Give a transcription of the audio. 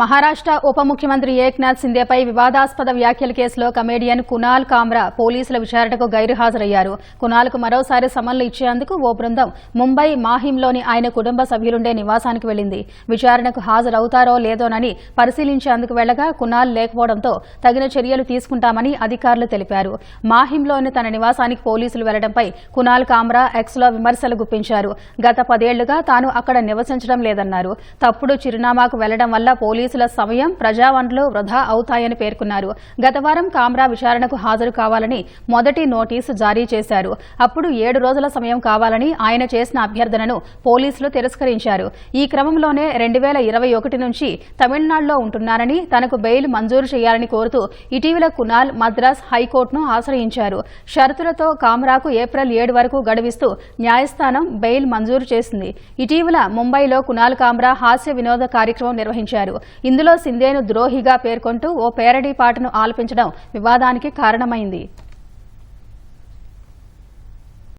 మహారాష్ట్ర ఉప ముఖ్యమంత్రి ఏక్నాథ్ సిందేపై వివాదాస్పద వ్యాఖ్యల కేసులో కమేడియన్ కునాల్ కామ్రా పోలీసుల విచారణకు గైరుహాజరయ్యారు. కునాల్కు మరోసారి సమన్లు ఇచ్చేందుకు ఓ బృందం ముంబై మాహింలోని ఆయన కుటుంబ సభ్యులుండే నివాసానికి వెళ్ళింది విచారణకు హాజరవుతారో లేదోనని పరిశీలించేందుకు వెళ్ళగా కునాల్ లేకపోవడంతో తగిన చర్యలు తీసుకుంటామని అధికారులు తెలిపారు. మాహింలోని తన నివాసానికి పోలీసులు వెళ్ళడంపై కునాల్ కామ్రా ఎక్స్లో విమర్శలు గుప్పించారు. గత పదేళ్ళుగా తాను అక్కడ నివసించడం లేదన్నారు. తప్పుడు చిరునామాకు వెళ్ళడం వల్ల పోలీసుల సమయం ప్రజావనరులు వృధా అవుతాయని పేర్కొన్నారు. గత వారం కామ్రా విచారణకు హాజరు కావాలని మొదటి నోటీసు జారీ చేశారు. అప్పుడు ఏడు రోజుల సమయం కావాలని ఆయన చేసిన అభ్యర్థనను పోలీసులు తిరస్కరించారు. ఈ క్రమంలోనే రెండు వేల ఇరవై ఒకటి నుంచి తమిళనాడులో ఉంటున్నారని తనకు బెయిల్ మంజూరు చేయాలని కోరుతూ ఇటీవల కునాల్ మద్రాస్ హైకోర్టును ఆశ్రయించారు. షరతులతో కామ్రాకు ఏప్రిల్ ఏడు వరకు గడువిస్తూ న్యాయస్థానం బెయిల్ మంజూరు చేసింది. ఇటీవల ముంబైలో కునాల్ కామ్రా హాస్య వినోద కార్యక్రమం నిర్వహించారు. ఇందులో సింధేను ద్రోహిగా పేర్కొంటూ ఓ పేరడీ పాటను ఆలపించడం వివాదానికి కారణమైంది.